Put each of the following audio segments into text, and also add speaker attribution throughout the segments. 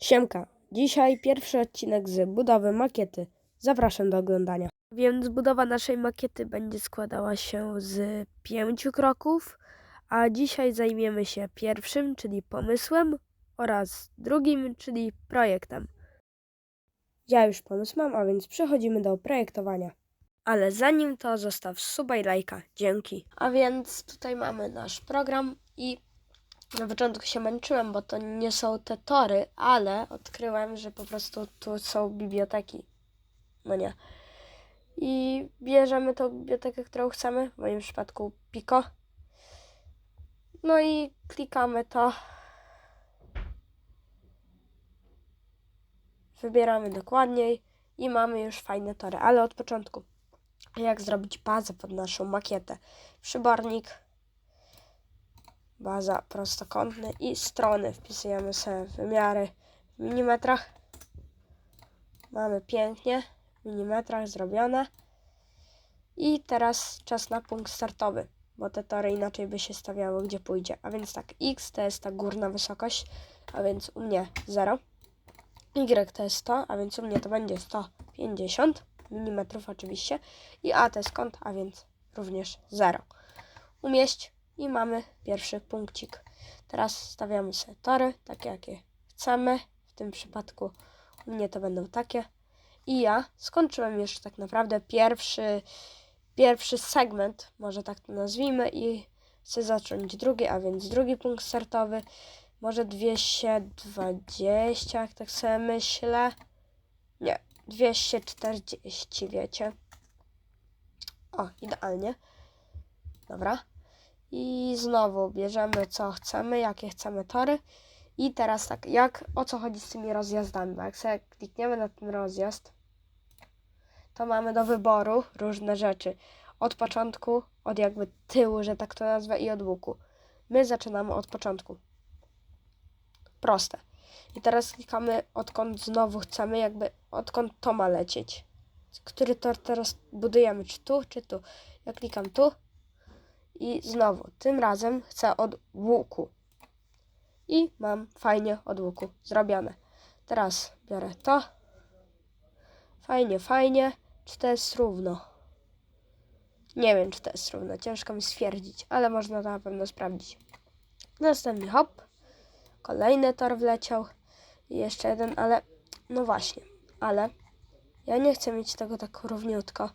Speaker 1: Siemka, dzisiaj pierwszy odcinek z budowy makiety. Zapraszam do oglądania. Więc budowa naszej makiety będzie składała się z pięciu kroków, a dzisiaj zajmiemy się pierwszym, czyli pomysłem, oraz drugim, czyli projektem. Ja już pomysł mam, a więc przechodzimy do projektowania. Ale zanim to zostaw suba i lajka. Dzięki. A więc tutaj mamy nasz program i na początku się męczyłem, bo to nie są te tory, ale odkryłem, że po prostu tu są biblioteki. No nie. I bierzemy tą bibliotekę, którą chcemy, w moim przypadku Pico. No i klikamy to. Wybieramy dokładniej i mamy już fajne tory, ale od początku. Jak zrobić bazę pod naszą makietę? Przybornik, baza prostokątny i strony. Wpisujemy sobie wymiary w milimetrach. Mamy pięknie w milimetrach zrobione. I teraz czas na punkt startowy, bo te tory inaczej by się stawiały, gdzie pójdzie. A więc tak, x to jest ta górna wysokość, a więc u mnie 0. Y to jest 100, a więc u mnie to będzie 150 mm oczywiście. I A to jest kąt, a więc również 0. Umieść i mamy pierwszy punkcik. Teraz stawiamy sobie tory, takie jakie chcemy. W tym przypadku u mnie to będą takie. I ja skończyłem już tak naprawdę pierwszy, pierwszy segment, może tak to nazwijmy, i chcę zacząć drugi, a więc drugi punkt startowy. Może 220, jak tak sobie myślę. Nie, 240, wiecie. O, idealnie. Dobra. I znowu bierzemy co chcemy, jakie chcemy tory. I teraz tak, jak o co chodzi z tymi rozjazdami? Bo jak sobie klikniemy na ten rozjazd, to mamy do wyboru różne rzeczy. Od początku, od jakby tyłu, że tak to nazwę, i od łuku. My zaczynamy od początku. Proste. I teraz klikamy odkąd znowu chcemy, jakby odkąd to ma lecieć. Który tor teraz budujemy, czy tu, czy tu. Ja klikam tu i znowu, tym razem chcę od łuku. I mam fajnie od łuku zrobione. Teraz biorę to. Fajnie, fajnie. Czy to jest równo? Nie wiem, czy to jest równo. Ciężko mi stwierdzić, ale można to na pewno sprawdzić. Następny hop. Kolejny tor wleciał. I jeszcze jeden, ale no właśnie, ale ja nie chcę mieć tego tak równiutko.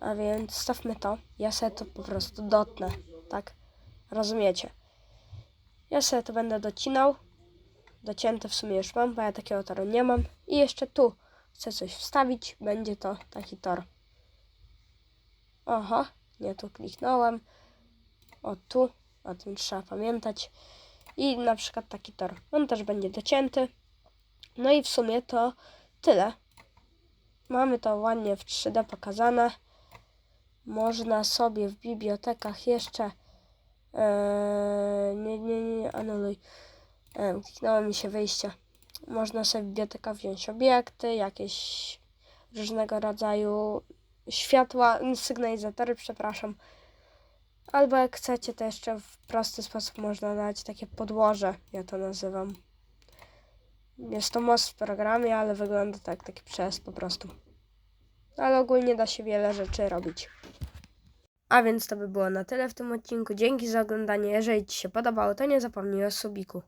Speaker 1: A więc stawmy to. Ja sobie to po prostu dotnę, tak? Rozumiecie? Ja sobie to będę docinał. Docięte w sumie już mam, bo ja takiego toru nie mam. I jeszcze tu chcę coś wstawić. Będzie to taki tor. Oho, nie tu kliknąłem. O tu, o tym trzeba pamiętać. I na przykład taki tor. On też będzie docięty. No i w sumie to tyle. Mamy to ładnie w 3D pokazane. Można sobie w bibliotekach jeszcze. Eee, nie, nie, nie, anuluj. Eee, kliknęło mi się wyjście. Można sobie w bibliotekach wziąć obiekty, jakieś różnego rodzaju światła, sygnalizatory, przepraszam. Albo jak chcecie, to jeszcze w prosty sposób można dać takie podłoże, ja to nazywam. Jest to most w programie, ale wygląda tak, taki przez po prostu. Ale ogólnie da się wiele rzeczy robić. A więc to by było na tyle w tym odcinku. Dzięki za oglądanie. Jeżeli Ci się podobało, to nie zapomnij o subiku.